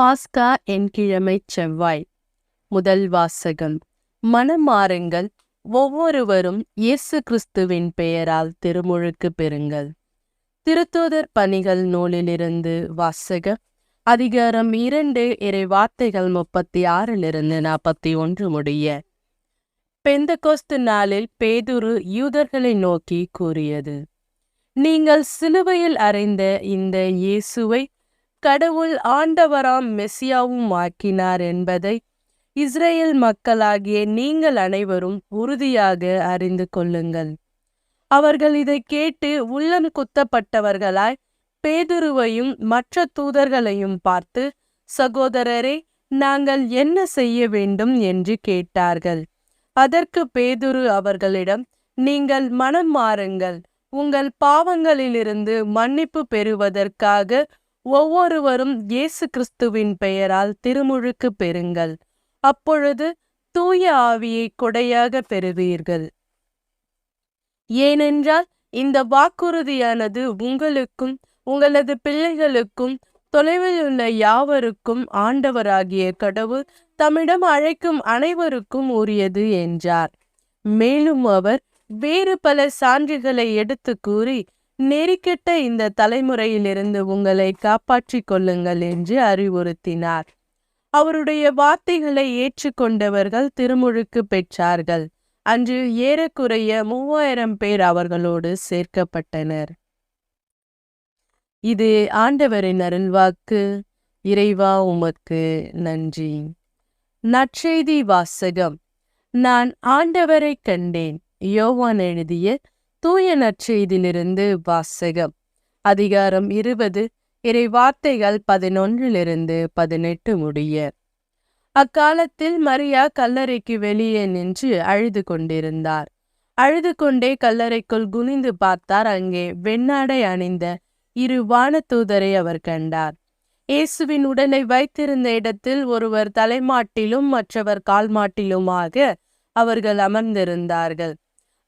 பாஸ்கா என் கிழமை செவ்வாய். முதல் வாசகம். மனமாறுங்கள். ஒவ்வொருவரும் இயேசு கிறிஸ்துவின் பெயரால் திருமுழுக்கு பெறுங்கள். திருத்தூதர் பணிகள் நூலிலிருந்து வாசக அதிகாரம் இரண்டு இறை வார்த்தைகள் முப்பத்தி ஆறிலிருந்து நாற்பத்தி ஒன்று முடிய. பெந்தகோஸ்து நாளில் பேதுரு யூதர்களை நோக்கி கூறியது. நீங்கள் சிலுவையில் அறைந்த இந்த இயேசுவை கடவுள் ஆண்டவராம் மெசியாவும் ஆக்கினார் என்பதை இஸ்ரேல் மக்களாகிய நீங்கள் அனைவரும் உறுதியாக அறிந்து கொள்ளுங்கள். அவர்கள் இதை கேட்டு உள்ளம் குத்தப்பட்டவர்களாய் பேதுருவையும் மற்ற தூதர்களையும் பார்த்து சகோதரரே நாங்கள் என்ன செய்ய வேண்டும்? என்று கேட்டார்கள். அதற்கு பேதுரு அவர்களிடம் நீங்கள் மனம் மாறுங்கள். உங்கள் பாவங்களிலிருந்து மன்னிப்பு பெறுவதற்காக ஒவ்வொருவரும் இயேசு கிறிஸ்துவின் பெயரால் திருமுழுக்கு பெறுங்கள். அப்பொழுது தூய ஆவியை கொடையாக பெறுவீர்கள். ஏனென்றால் இந்த வாக்குறுதியானது உங்களுக்கும் உங்களது பிள்ளைகளுக்கும் தொலைவில் உள்ள யாவருக்கும் ஆண்டவராகிய கடவுள் தம்மிடம் அழைக்கும் அனைவருக்கும் உரியது என்றார். மேலும் அவர் வேறு பல சான்றுகளை எடுத்து கூறி நெறிக்கெட்ட இந்த தலைமுறையிலிருந்து உங்களை காப்பாற்றிக் கொள்ளுங்கள் என்று அறிவுறுத்தினார். அவருடைய வார்த்தைகளை ஏற்றுக்கொண்டவர்கள் திருமுழுக்கு பெற்றார்கள். அன்று ஏறக்குறைய மூவாயிரம் பேர் அவர்களோடு சேர்க்கப்பட்டனர். இது ஆண்டவரின் அருள்வாக்கு. இறைவா உமக்கு நன்றி. நற்செய்தி வாசகம் நான் ஆண்டவரை கண்டேன். யோவான் எழுதிய தூய நற்செய்தியிலிருந்து வாசகம். அதிகாரம் இருபது. இறை வார்த்தைகள் பதினொன்றிலிருந்து பதினெட்டு முடிய. அக்காலத்தில் மரியா கல்லறைக்கு வெளியே நின்று அழுது கொண்டிருந்தார். அழுது கொண்டே கல்லறைக்குள் குனிந்து பார்த்தார். அங்கே வெண்ணாடை அணிந்த இரு வானதூதரை அவர் கண்டார். இயேசுவின் உடலை வைத்திருந்த இடத்தில் ஒருவர் தலைமாட்டிலும் மற்றவர் கால்மாட்டிலுமாக அவர்கள் அமர்ந்திருந்தார்கள்.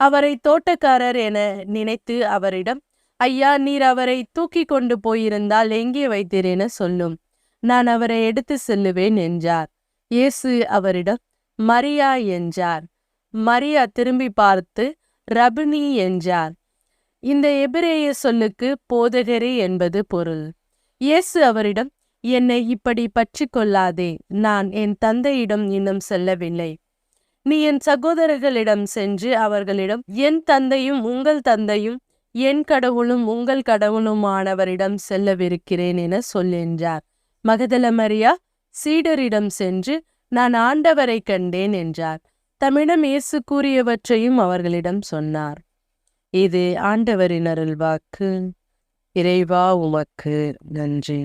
அவரை தோட்டக்காரர் என நினைத்து அவரிடம் ஐயா நீர் அவரை தூக்கி கொண்டு போயிருந்தால் எங்கே வைத்தீர் என சொல்லும். நான் அவரை எடுத்து செல்லுவேன் என்றார். இயேசு அவரிடம் மரியா என்றார். மரியா திரும்பி பார்த்து ரபினி என்றார். இந்த எபிரேய சொல்லுக்கு போதகரே என்பது பொருள். இயேசு அவரிடம் என்னை இப்படி பற்றி கொள்ளாதே. நான் என் தந்தையிடம் இன்னும் செல்லவில்லை. நீ என் சகோதரர்களிடம் சென்று அவர்களிடம் என் தந்தையும் உங்கள் தந்தையும் என் கடவுளும் உங்கள் கடவுளுமானவரிடம் செல்லவிருக்கிறேன் என சொல்லென்றார் மகதல மரியா சீடரிடம் சென்று நான் ஆண்டவரை கண்டேன் என்றார். தம்மிடம் இயேசு கூறியவற்றையும் அவர்களிடம் சொன்னார். இது ஆண்டவரின் அருள்வாக்கு. இறைவா உமக்கு நன்றி.